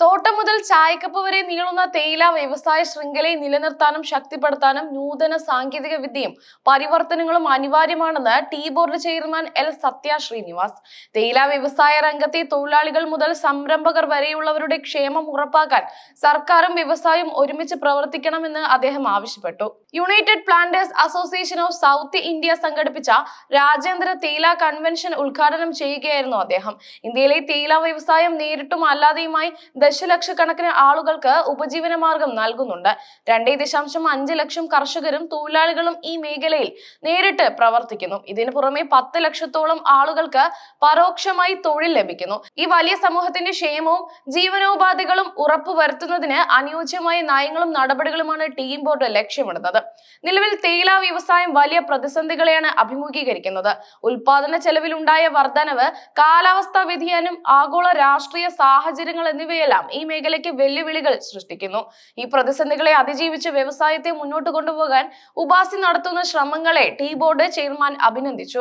തോട്ടം മുതൽ ചായക്കപ്പ് വരെ നീളുന്ന തേയില വ്യവസായ ശൃംഖലയെ നിലനിർത്താനും ശക്തിപ്പെടുത്താനും നൂതന സാങ്കേതിക വിദ്യയും പരിവർത്തനങ്ങളും അനിവാര്യമാണെന്ന് tea board chairman L Satya Srinivas. തേയില വ്യവസായ രംഗത്തെ തൊഴിലാളികൾ മുതൽ സംരംഭകർ വരെയുള്ളവരുടെ ക്ഷേമം ഉറപ്പാക്കാൻ സർക്കാരും വ്യവസായവും ഒരുമിച്ച് പ്രവർത്തിക്കണമെന്ന് അദ്ദേഹം ആവശ്യപ്പെട്ടു. United planters association of south India സംഘടിപ്പിച്ച രാജ്യാന്തര തേയില കൺവെൻഷൻ ഉദ്ഘാടനം ചെയ്യുകയായിരുന്നു അദ്ദേഹം. ഇന്ത്യയിലെ തേയില വ്യവസായം നേരിട്ടും അല്ലാതെയുമായി ദശലക്ഷക്കണക്കിന് ആളുകൾക്ക് ഉപജീവന മാർഗം നൽകുന്നുണ്ട്. രണ്ടേ ദശാംശം അഞ്ച് ലക്ഷം കർഷകരും തൊഴിലാളികളും ഈ മേഖലയിൽ നേരിട്ട് പ്രവർത്തിക്കുന്നു. ഇതിനു പുറമെ പത്ത് ലക്ഷത്തോളം ആളുകൾക്ക് പരോക്ഷമായി തൊഴിൽ ലഭിക്കുന്നു. ഈ വലിയ സമൂഹത്തിന്റെ ക്ഷേമവും ജീവനോപാധികളും ഉറപ്പുവരുത്തുന്നതിന് അനുയോജ്യമായ നയങ്ങളും നടപടികളുമാണ് ടീം ബോർഡ് ലക്ഷ്യമിടുന്നത്. നിലവിൽ തേയില വ്യവസായം വലിയ പ്രതിസന്ധികളെയാണ് അഭിമുഖീകരിക്കുന്നത്. ഉൽപാദന ചെലവിലുണ്ടായ വർധനവ് കാലാവസ്ഥാ വ്യതിയാനം ആഗോള രാഷ്ട്രീയ സാഹചര്യങ്ങൾ എന്നിവയെല്ലാം ഈ മേഖലയ്ക്ക് വെല്ലുവിളികൾ സൃഷ്ടിക്കുന്നു. ഈ പ്രതിസന്ധികളെ അതിജീവിച്ച് വ്യവസായത്തെ മുന്നോട്ട് കൊണ്ടുപോകാൻ ഉപാസി നടത്തുന്ന ശ്രമങ്ങളെ ടീ ബോർഡ് ചെയർമാൻ അഭിനന്ദിച്ചു.